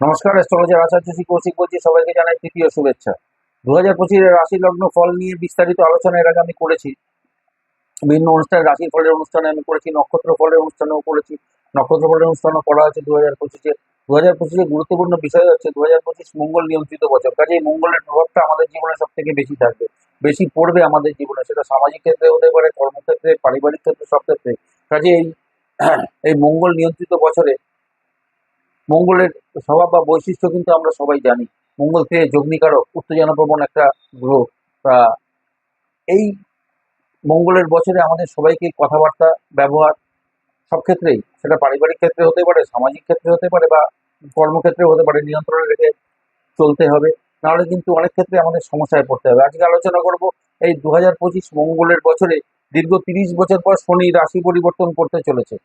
নমস্কার অ্যাস্ট্রোলজার আচার্য শ্রী কৌশিক বলছি। সবাইকে জানাই তৃতীয় শুভেচ্ছা। দু হাজার পঁচিশের রাশি লগ্ন ফল নিয়ে বিস্তারিত আলোচনা এর আগে আমি করেছি। বিভিন্ন অনুষ্ঠানে, রাশির ফলের অনুষ্ঠানে আমি করেছি, নক্ষত্র ফলের অনুষ্ঠানেও করেছি, নক্ষত্র ফলের অনুষ্ঠানও করা হয়েছে দু হাজার পঁচিশে। দু হাজার পঁচিশে গুরুত্বপূর্ণ বিষয় হচ্ছে দু হাজার পঁচিশ মঙ্গল নিয়ন্ত্রিত বছর। কাজে মঙ্গলের প্রভাবটা আমাদের জীবনে সব থেকে বেশি থাকবে, বেশি পড়বে আমাদের জীবনে। সেটা সামাজিক ক্ষেত্রে হতে পারে, কর্মক্ষেত্রে, পারিবারিক ক্ষেত্রে, সব ক্ষেত্রে। কাজে এই এই মঙ্গল নিয়ন্ত্রিত বছরে মঙ্গলের স্বভাব বা বৈশিষ্ট্য কিন্তু আমরা সবাই জানি। মঙ্গল থেকে যগ্নিকারক, উত্তেজনাপ্রবণ একটা গ্রহ। তা এই মঙ্গলের বছরে আমাদের সবাইকে কথাবার্তা, ব্যবহার সব ক্ষেত্রেই, সেটা পারিবারিক ক্ষেত্রে হতে পারে, সামাজিক ক্ষেত্রে হতে পারে বা কর্মক্ষেত্রে হতে পারে, নিয়ন্ত্রণে রেখে চলতে হবে। নাহলে কিন্তু অনেক ক্ষেত্রে আমাদের সমস্যায় পড়তে হবে। আজকে আলোচনা করব এই দু হাজার পঁচিশ মঙ্গলের বছরে দীর্ঘ তিরিশ বছর পর শনি রাশি পরিবর্তন করতে চলেছে।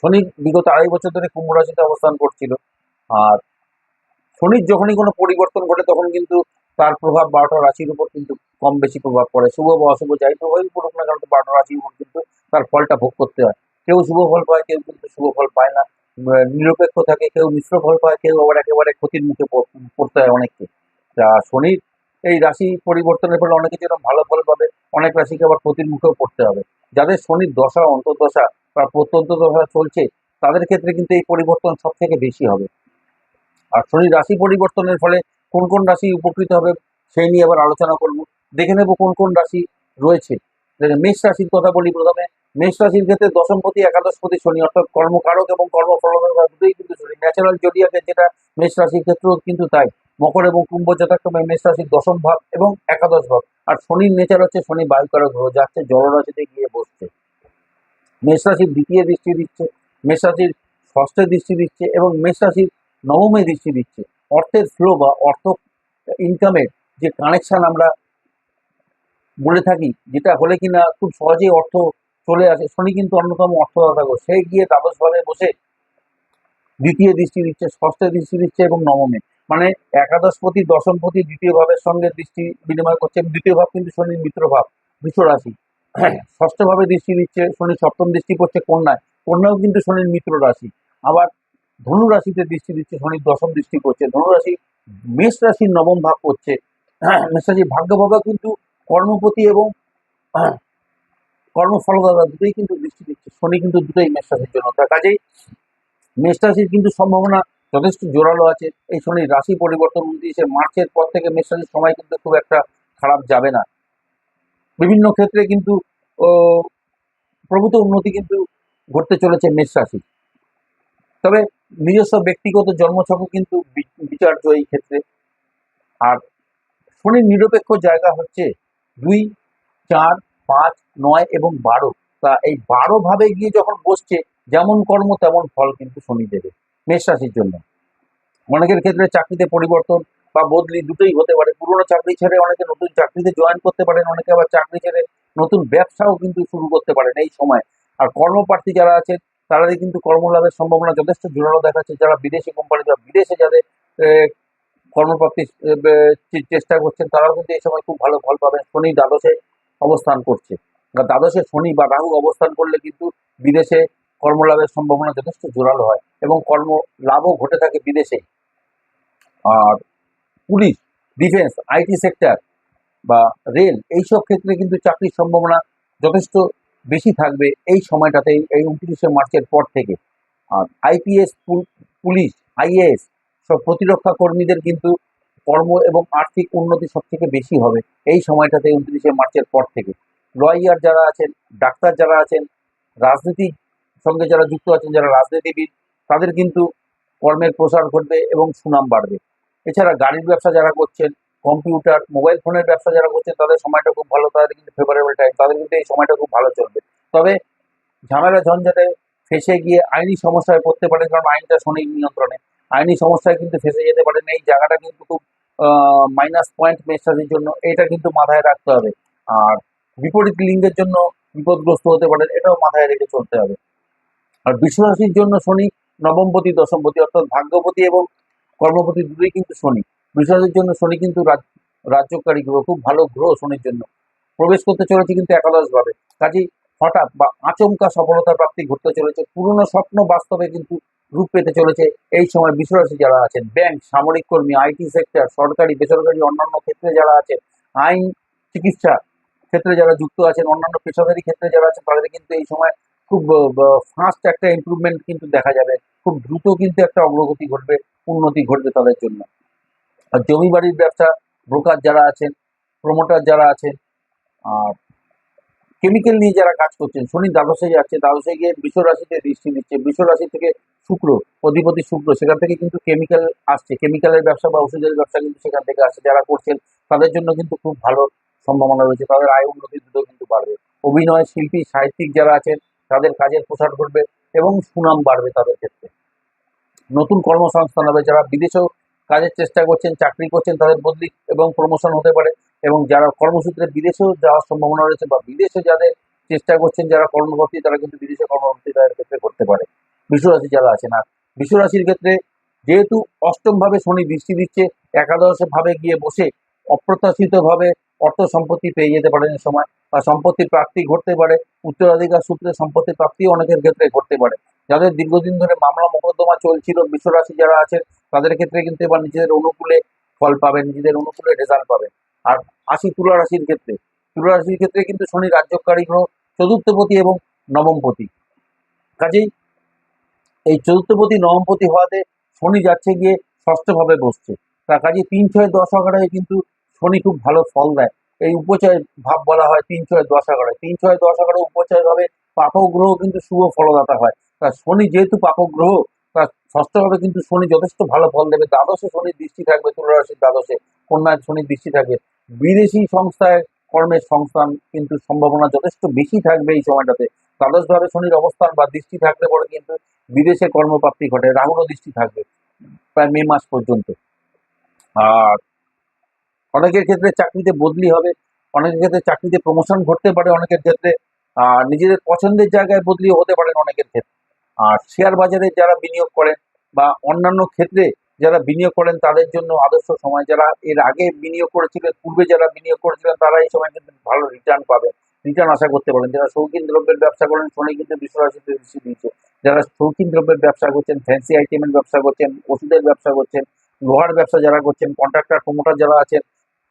শনি বিগত আড়াই বছর ধরে কুম্ভ রাশিতে অবস্থান করছিল। আর শনির যখনই কোনো পরিবর্তন ঘটে, তখন কিন্তু তার প্রভাব বারোটা রাশির উপর কিন্তু কম বেশি প্রভাব পড়ে। শুভ বা অশুভ যাই প্রভাবই পড়ুক না কারণ বারোটা রাশির উপর কিন্তু তার ফলটা ভোগ করতে হয়। কেউ শুভ ফল পায়, কেউ কিন্তু শুভ ফল পায় না। নিরপেক্ষ থাকে, কেউ মিশ্র ফল পায়, কেউ আবার একেবারে ক্ষতির মুখে পড়- পড়তে হয় অনেককে। তা শনির এই রাশি পরিবর্তনের ফলে অনেকে যেরকম ভালো ফল পাবে, অনেক রাশিকে আবার ক্ষতির মুখেও পড়তে হবে। যাদের শনির দশা, অন্তর্দশা বা প্রত্যন্ত চলছে, তাদের ক্ষেত্রে কিন্তু এই পরিবর্তন সব থেকে বেশি হবে। আর শনি রাশি পরিবর্তনের ফলে কোন কোন রাশি উপকৃত হবে সেই নিয়ে আবার আলোচনা করব। দেখে নেব কোন কোন রাশি রয়েছে। মেষ রাশির কথা বলি প্রথমে। মেষ রাশির ক্ষেত্রে দশমপতি, একাদশপতি, শনি অর্থাৎ কর্মকারক এবং কর্মফলনের দুটোই কিন্তু শনি। ন্যাচারাল জডিয়াকের যেটা মেষ রাশির ক্ষেত্রেও কিন্তু তাই। মকর এবং কুম্ভ যথাক্রমে মেষ রাশির দশম ভাব এবং একাদশ ভাব। আর শনির নেচার হচ্ছে শনি বায়ুকারক গ্রহ যাচ্ছে জলরাশিতে গিয়ে বসছে। মেষ রাশির দ্বিতীয় দৃষ্টি দিচ্ছে মেষ রাশির ষষ্ঠে দৃষ্টি দিচ্ছে এবং মেষ রাশির নবমে দৃষ্টি দিচ্ছে। অর্থের ফ্লো বা অর্থ ইনকামের যে কানেকশান আমরা বলে থাকি, যেটা হলে কিনা খুব সহজেই অর্থ চলে আসে। শনি কিন্তু অন্যতম অর্থদাতা সে গিয়ে দ্বাদশভাবে বসে দ্বিতীয় দৃষ্টি দিচ্ছে, ষষ্ঠে দৃষ্টি দিচ্ছে এবং নবমে। মানে একাদশপতি, দশমপতি দ্বিতীয় ভাবের সঙ্গে দৃষ্টি বিনিময় করছে দ্বিতীয় ভাব কিন্তু শনির মিত্র ভাব মিত্র রাশি ষষ্ঠ দৃষ্টি দিচ্ছে, শনি সপ্তম দৃষ্টি করছে কন্যায়। কন্যাও কিন্তু শনির মিত্র রাশি। আবার ধনু রাশিতে দৃষ্টি দিচ্ছে, শনির দশম দৃষ্টি করছে। ধনু রাশি মেষ রাশির নবম ভাগ করছে। মেষ রাশির ভাগ্য ভাবে কিন্তু কর্মপতি এবং কর্মফলদাতা দুটোই কিন্তু দৃষ্টি দিচ্ছে। শনি কিন্তু দুটোই মেষ রাশির জন্য। তার কাজেই মেষ রাশির কিন্তু সম্ভাবনা যথেষ্ট জোরালো আছে। এই শনির রাশি পরিবর্তন উনত্রিশে মার্চের পর থেকে মেষ রাশির সময় কিন্তু খুব একটা খারাপ যাবে না। বিভিন্ন ক্ষেত্রে কিন্তু প্রভূত উন্নতি কিন্তু ঘটতে চলেছে মেষ রাশি তবে নিজস্ব ব্যক্তিগত জন্মছকও কিন্তু বিচার্য এই ক্ষেত্রে। আর শনির নিরপেক্ষ জায়গা হচ্ছে দুই, চার, পাঁচ, নয় এবং বারো। তা এই বারো ভাবে গিয়ে যখন বসছে, যেমন কর্ম তেমন ফল কিন্তু শনি দেবে, মেষ রাশির জন্য। অনেকের ক্ষেত্রে চাকরিতে পরিবর্তন বা বদলি দুটোই হতে পারে। পুরোনো চাকরি ছেড়ে অনেকে নতুন চাকরিতে জয়েন করতে পারেন অনেকে আবার চাকরি ছেড়ে নতুন ব্যবসাও কিন্তু শুরু করতে পারেন এই সময়। আর কর্মপ্রার্থী যারা আছেন তারাই কিন্তু কর্মলাভের সম্ভাবনা যথেষ্ট। জোরালো দেখাচ্ছে যারা বিদেশি কোম্পানি বা বিদেশে যাদের আহ, কর্মপ্রাপ্তি চেষ্টা করছেন তারাও কিন্তু এই সময় খুব ভালো ফল পাবেন। শনি দ্বাদশে অবস্থান করছে। দ্বাদশে শনি বা রাহু অবস্থান করলে কিন্তু বিদেশে কর্মলাভের সম্ভাবনা যথেষ্ট জোরালো হয় এবং কর্ম লাভও ঘটে থাকে বিদেশে। আর পুলিশ, ডিফেন্স, আইটি সেক্টর বা রেল, এইসব ক্ষেত্রে কিন্তু চাকরির সম্ভাবনা যথেষ্ট বেশি থাকবে এই সময়টাতে, এই উনত্রিশে মার্চের পর থেকে। আর আইপিএস পুলিশ, আইএএস সব প্রতিরক্ষা কর্মীদের কিন্তু কর্ম এবং আর্থিক উন্নতি সব থেকে বেশি হবে এই সময়টাতে, উনত্রিশে মার্চের পর থেকে। লয়ার যারা আছেন, ডাক্তার যারা আছেন, রাজনীতির সঙ্গে যারা যুক্ত আছেন, যারা রাজনীতিবিদ, তাদের কিন্তু কর্মের প্রসার ঘটবে এবং সুনাম বাড়বে। এছাড়া গাড়ির ব্যবসা যারা করছেন কম্পিউটার মোবাইল ফোনের ব্যবসা যারা করছেন, তাদের সময়টা খুব ভালো, তাদের কিন্তু ফেভারেবল টাইম তাদের কিন্তু এই সময়টা খুব ভালো চলবে। তবে ঝামেলা ঝঞ্ঝাটে ফেসে গিয়ে আইনি সমস্যায় পড়তে পারেন, কারণ আইনটা শনির নিয়ন্ত্রণে। আইনি সমস্যায় কিন্তু ফেসে যেতে পারেন, এই জায়গাটা কিন্তু খুব মাইনাস পয়েন্ট মেসরাজির জন্য এটা কিন্তু মাথায় রাখতে হবে। আর বিপরীত লিঙ্গের জন্য বিপদগ্রস্ত হতে পারেন, এটাও মাথায় রেখে চলতে হবে। আর বিশ্বরাশির জন্য শনি নবমপতি দশমপতি অর্থাৎ ভাগ্যপতি এবং কর্মপতি দুটোই কিন্তু শনি। বৃষরাশির জন্য শনি কিন্তু রাজ- রাজ্যকারী গ্রহ খুব ভালো গ্রহ শনির জন্য। প্রবেশ করতে চলেছে কিন্তু একাদশ ভাবে কাজেই হঠাৎ বা আচমকা সফলতা প্রাপ্তি ঘটতে চলেছে। পুরনো স্বপ্ন বাস্তবে কিন্তু রূপ পেতে চলেছে এই সময় বিশ্বরাশি যারা আছেন। ব্যাংক, সামরিক কর্মী, আইটি সেক্টর, সরকারি, বেসরকারি, অন্যান্য ক্ষেত্রে যারা আছেন, আইন, চিকিৎসা ক্ষেত্রে যারা যুক্ত আছেন, অন্যান্য পেশাদারি ক্ষেত্রে যারা আছেন, তাদের কিন্তু এই সময় খুব ফাস্ট একটা ইমপ্রুভমেন্ট কিন্তু দেখা যাবে। খুব দ্রুত কিন্তু একটা অগ্রগতি ঘটবে। উন্নতি ঘটবে তাদের জন্য। আর জমি বাড়ির ব্যবসা ব্রোকার যারা আছেন প্রমোটার যারা আছেন, আর কেমিক্যাল নিয়ে যারা কাজ করছেন, শনি দ্বাদশে যাচ্ছে, দ্বাদশে গিয়ে বিশ্ব রাশিতে দৃষ্টি দিচ্ছে। বিশ্ব রাশি থেকে শুক্র, অধিপতি শুক্র, সেখান থেকে কিন্তু কেমিক্যাল আসছে। কেমিক্যালের ব্যবসা বা ওষুধের ব্যবসা কিন্তু সেখান থেকে আসছে। যারা করছেন, তাদের জন্য কিন্তু খুব ভালো সম্ভাবনা রয়েছে। তাদের আয় উন্নতি দ্রুত কিন্তু বাড়বে। অভিনয়, শিল্পী, সাহিত্যিক যারা আছেন, তাদের কাজের প্রসার ঘটবে এবং সুনাম বাড়বে তাদের ক্ষেত্রে। নতুন কর্মসংস্থান হবে, যারা বিদেশেও কাজের চেষ্টা করছেন, চাকরি করছেন, তাদের বদলি এবং প্রমোশন হতে পারে। এবং যারা কর্মসূত্রে বিদেশেও যাওয়ার সম্ভাবনা রয়েছে বা বিদেশে যাদের চেষ্টা করছেন, যারা কর্মরতি, তারা কিন্তু বিদেশে কর্মরতি তাদের ক্ষেত্রে করতে পারে। বিশ্বরাশি যারা আছেন, আর বিশ্বরাশির ক্ষেত্রে যেহেতু অষ্টমভাবে শনি দৃষ্টি দিচ্ছে একাদশ ভাবে গিয়ে বসে অপ্রত্যাশিতভাবে অর্থ সম্পত্তি পেয়ে যেতে পারেন সময়। বা সম্পত্তি প্রাপ্তি ঘটতে পারে, উত্তরাধিকার সূত্রে সম্পত্তি প্রাপ্তি অনেকের ক্ষেত্রে ঘটতে পারে। যাদের দীর্ঘদিন ধরে মামলা মোকদ্দমা চলছিল বিশ্বরাশি যারা আছেন, তাদের ক্ষেত্রে কিন্তু এবার নিজেদের অনুকূলে ফল পাবেন, নিজেদের অনুকূলে রেজাল্ট পাবেন। আর আসি তুলা রাশির ক্ষেত্রে, তুলা রাশির ক্ষেত্রে কিন্তু শনি রাজ্যকারী গ্রহ, চতুর্থপতি এবং নবমপতি। কাজেই এই চতুর্থপতি, নবমপতি হওয়াতে শনি যাচ্ছে গিয়ে ষষ্ঠভাবে বসছে। তার কাজে তিন ছয় দশ এগারোয় কিন্তু শনি খুব ভালো ফল দেয়। এই উপচয় ভাব বলা হয় তিন ছয় দশ এগারোয়। তিন ছয় দশ এগারো উপচয় ভাবে পাপক গ্রহ কিন্তু শুভ ফলদাতা হয়। তা শনি যেহেতু পাপক গ্রহ তার ষষ্ঠভাবে কিন্তু শনি যথেষ্ট ভালো ফল দেবে। দ্বাদশে শনির দৃষ্টি থাকবে তুলা রাশির দ্বাদশে কন্যার শনির দৃষ্টি থাকবে। বিদেশি সংস্থায় কর্মের সংস্থান কিন্তু সম্ভাবনা যথেষ্ট বেশি থাকবে এই সময়টাতে। দ্বাদশভাবে শনির অবস্থান বা দৃষ্টি থাকলে পরে কিন্তু বিদেশে কর্মপ্রাপ্তি ঘটে রাহুরও দৃষ্টি থাকবে প্রায় মে মাস পর্যন্ত। আর অনেকের ক্ষেত্রে চাকরিতে বদলি হবে, অনেকের ক্ষেত্রে চাকরিতে প্রমোশন ঘটতে পারে অনেকের ক্ষেত্রে, আর নিজেদের পছন্দের জায়গায় বদলিও হতে পারেন অনেকের ক্ষেত্রে। আর শেয়ার বাজারে যারা বিনিয়োগ করেন বা অন্যান্য ক্ষেত্রে যারা বিনিয়োগ করেন, তাদের জন্য আদর্শ সময়। যারা এর আগে বিনিয়োগ করেছিলেন, পূর্বে যারা বিনিয়োগ করেছিলেন, তারা এই সময় কিন্তু ভালো রিটার্ন পাবেন। রিটার্ন আশা করতে পারেন যারা শৌখিন দ্রব্যের ব্যবসা করেন শনি কিন্তু বিশ্বরাশিতে দৃষ্টি দিয়েছে। যারা শৌখিন দ্রব্যের ব্যবসা করছেন ফ্যান্সি আইটেমের ব্যবসা করছেন, ওষুধের ব্যবসা করছেন, লোহার ব্যবসা যারা করছেন কন্ট্রাক্টর প্রমোটার যারা আছেন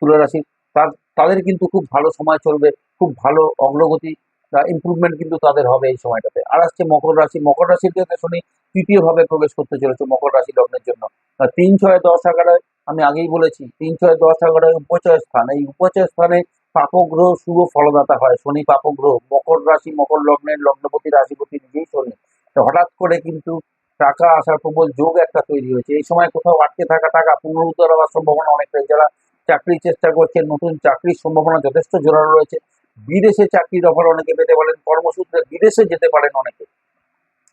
তুলা রাশি তার, তাদের কিন্তু খুব ভালো সময় চলবে, খুব ভালো অগ্রগতি ইমপ্রুভমেন্ট কিন্তু তাদের হবে এই সময়টাতে। আর আসছে মকর রাশি। মকর রাশির ক্ষেত্রে শনি তৃতীয় ভাবে প্রবেশ করতে চলেছে মকর রাশি লগ্নের জন্য। তিন, ছয়, দশ এগারোয় আমি আগেই বলেছি, তিন, ছয়, দশ এগারোয় উপচয় স্থান। এই উপচয় স্থানে পাপগ্রহ, শুভ ফলদাতা হয়। শনি পাপগ্রহ। মকর রাশি, মকর লগ্নের লগ্নপতি, রাশিপতি নিজেই শনি। হঠাৎ করে কিন্তু টাকা আসার প্রবল যোগ একটা তৈরি হয়েছে। এই সময় কোথাও আটকে থাকা টাকা পুনরুদ্ধার হওয়ার সম্ভাবনা অনেকটাই। যারা চাকরির চেষ্টা করছেন, নতুন চাকরির সম্ভাবনা যথেষ্ট জোরালো রয়েছে। বিদেশে চাকরির অফার অনেকে পেতে পারেন, কর্মসূত্রে বিদেশে যেতে পারেন অনেকে।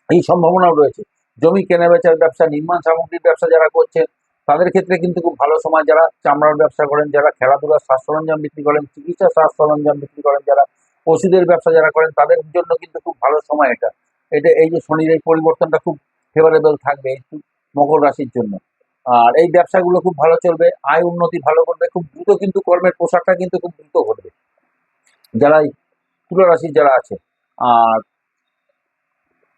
এই সম্ভাবনাও রয়েছে। জমি কেনা বেচার ব্যবসা, নির্মাণ সামগ্রীর ব্যবসা যারা করছেন, তাদের ক্ষেত্রে কিন্তু খুব ভালো সময় যারা চামড়ার ব্যবসা করেন, যারা খেলাধুলার স্বাস্থ্য সরঞ্জাম বিক্রি করেন, চিকিৎসা স্বাস্থ্য সরঞ্জাম বিক্রি করেন, যারা ওষুধের ব্যবসা যারা করেন, তাদের জন্য কিন্তু খুব ভালো সময় এটা। এটা এই যে শনির এই পরিবর্তনটা খুব ফেভারেবল থাকবে মকর রাশির জন্য। আর এই ব্যবসাগুলো খুব ভালো চলবে, আয় উন্নতি ভালো করবে, খুব দ্রুত কিন্তু কর্মের পোশাকটা কিন্তু খুব দ্রুত ঘটবে। যারা তুলা রাশির যারা আছে, আর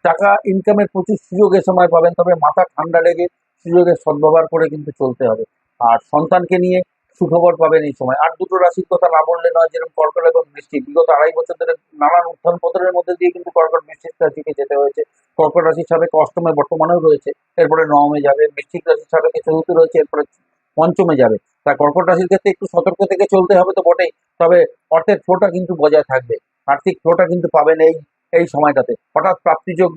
টাকা ইনকামের প্রচুর সুযোগ এ সময় পাবেন, তবে মাথা ঠান্ডা লেগে সুযোগের সদ্ব্যবহার করে কিন্তু চলতে হবে। আর সন্তানকে নিয়ে সুখবর পাবেন এই সময়। আর দুটো রাশির কথা না বললে নয়, যেরকম কর্কট এবং বৃষ্টি বিগত আড়াই বছর ধরে নানান উত্থান পতনের মধ্যে দিয়ে কিন্তু কর্কট বৃষ্টিক রাশিকে যেতে হয়েছে। কর্কট রাশির সাবেক অষ্টমে বর্তমানেও রয়েছে, এরপরে নবমে যাবে। বৃষ্টিক রাশির সাবেকে চতুর্থ রয়েছে, এরপরে পঞ্চমে যাবে। তা কর্কট রাশির ক্ষেত্রে একটু সতর্ক থেকে চলতে হবে তো বটেই। তবে অর্থের ফ্লোটা কিন্তু বজায় থাকবে। আর্থিক ফ্লোটা কিন্তু পাবেন এই এই সময়টাতে। হঠাৎ প্রাপ্তিযোগ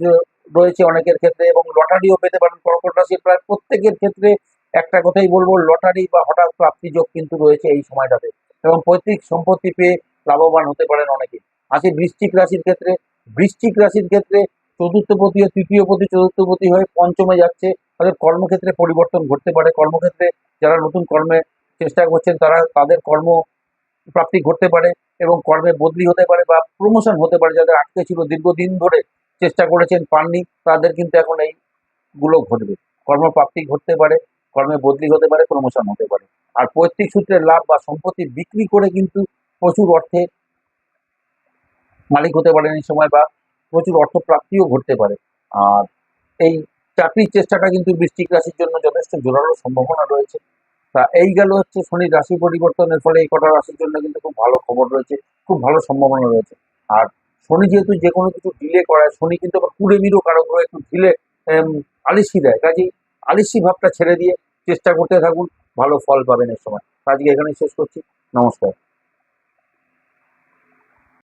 রয়েছে অনেকের ক্ষেত্রে এবং লটারিও পেতে পারেন কর্কট রাশির প্রায় প্রত্যেকের ক্ষেত্রে একটা কথাই বলব, লটারি বা হঠাৎ প্রাপ্তিযোগ কিন্তু রয়েছে এই সময়টাতে। এবং পৈতৃক সম্পত্তি পেয়ে লাভবান হতে পারেন অনেকে। আসি বৃশ্চিক রাশির ক্ষেত্রে, বৃশ্চিক রাশির ক্ষেত্রে চতুর্থপতি ও তৃতীয়পতি, চতুর্থপতি হয়ে পঞ্চমে যাচ্ছে। তাদের কর্মক্ষেত্রে পরিবর্তন ঘটতে পারে। কর্মক্ষেত্রে যারা নতুন কর্মে চেষ্টা করছেন, তারা তাদের কর্ম প্রাপ্তি ঘটতে পারে এবং কর্মে বদলি হতে পারে বা প্রমোশন হতে পারে, যাদের আটকে ছিল দীর্ঘদিন ধরে চেষ্টা করেছেন পাননি, তাদের কিন্তু এখন এইগুলো ঘটবে। কর্মপ্রাপ্তি ঘটতে পারে, কর্মে বদলি হতে পারে প্রমোশন হতে পারে। আর পৈতৃক সূত্রে লাভ বা সম্পত্তি বিক্রি করে কিন্তু প্রচুর অর্থে মালিক হতে পারেন এই সময় বা প্রচুর অর্থ প্রাপ্তিও ঘটতে পারে। আর এই চাকরির চেষ্টাটা কিন্তু বৃষ্টিক রাশির জন্য যথেষ্ট জোরালো সম্ভাবনা রয়েছে। তা এই গেল হচ্ছে শনির রাশি পরিবর্তনের ফলে এই কটা রাশির জন্য কিন্তু খুব ভালো খবর রয়েছে, খুব ভালো সম্ভাবনা রয়েছে। আর শনি যেহেতু যে কোনো কিছু ডিলে করায়, শনি কিন্তু আবার কুড়ে মিরও কারও করে একটু ঢিলে আলিসি দেয়। কাজেই আলিসি ভাবটা ছেড়ে দিয়ে চেষ্টা করতে থাকুন, ভালো ফল পাবেন এর সময়। আজকে এখানেই শেষ করছি। নমস্কার।